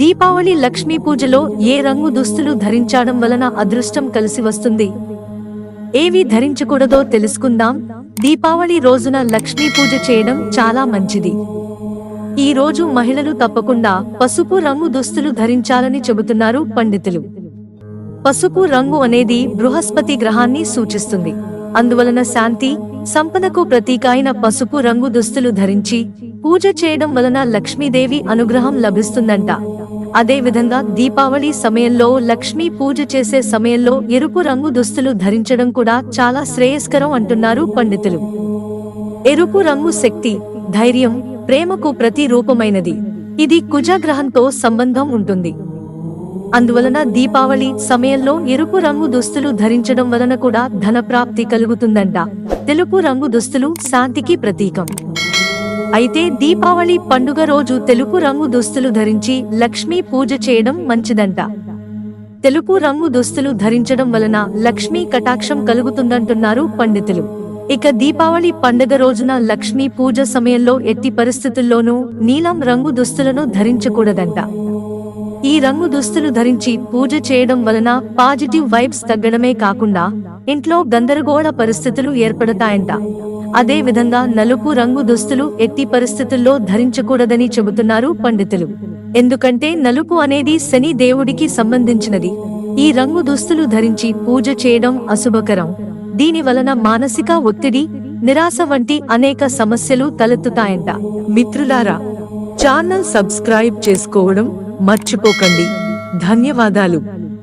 దీపావళి లక్ష్మీ పూజలో ఏ రంగు దుస్తులు ధరించడం వలన అదృష్టం కలిసి వస్తుంది? ఏవి ధరించకూడదో తెలుసుకుందాం. దీపావళి రోజున లక్ష్మీ పూజ చేయడం చాలా మంచిది. ఈ రోజు మహిళలు తప్పకుండా పసుపు రంగు దుస్తులు ధరించాలని చెబుతున్నారు పండితులు. పసుపు రంగు అనేది బృహస్పతి గ్రహాన్ని సూచిస్తుంది. అందువలన శాంతి సంపదకు ప్రతీక అయిన పసుపు రంగు దుస్తులు ధరించి పూజ చేయడం వలన లక్ష్మీదేవి అనుగ్రహం లభిస్తుందంట. అదేవిధంగా దీపావళి సమయంలో లక్ష్మీ పూజ చేసే సమయంలో ఎరుపు రంగు దుస్తులు ధరించడం కూడా చాలా శ్రేయస్కరం అంటున్నారు పండితులు. ఎరుపు రంగు శక్తి ధైర్యం ప్రేమకు ప్రతి రూపమైనది ఇది కుజగ్రహంతో సంబంధం ఉంటుంది. అందువలన దీపావళి సమయంలో ఎరుపు రంగు దుస్తులు ధరించడం వలన కూడా ధన ప్రాప్తి కలుగుతుందంట. తెలుపు రంగు దుస్తులు శాంతికి ప్రతీకం. అయితే దీపావళి పండుగ రోజు తెలుపు రంగు దుస్తులు ధరించి లక్ష్మీ పూజ చేయడం మంచిదంట. తెలుపు రంగు దుస్తులు ధరించడం వలన లక్ష్మీ కటాక్షం కలుగుతుందంటున్నారు పండితులు. ఇక దీపావళి పండుగ రోజున లక్ష్మీ పూజ సమయంలో ఎట్టి పరిస్థితుల్లోనూ నీలం రంగు దుస్తులను ధరించకూడదంట. ఈ రంగు దుస్తులు ధరించి పూజ చేయడం వలన పాజిటివ్ వైబ్స్ తగ్గడమే కాకుండా ఇంట్లో గందరగోళ పరిస్థితులు ఏర్పడతాయంట. అదే విధంగా నలుపు రంగు దుస్తులు ఎట్టి పరిస్థితుల్లో ధరించకూడదని చెబుతున్నారు పండితులు. ఎందుకంటే నలుపు అనేది శని దేవుడికి సంబంధించినది. ఈ రంగు దుస్తులు ధరించి పూజ చేయడం అశుభకరం. దీని వలన మానసిక ఒత్తిడి నిరాశ వంటి అనేక సమస్యలు తలెత్తుతాయంట. మిత్రులారా ఛానల్ సబ్స్క్రైబ్ చేసుకోవడం మర్చిపోకండి. ధన్యవాదాలు.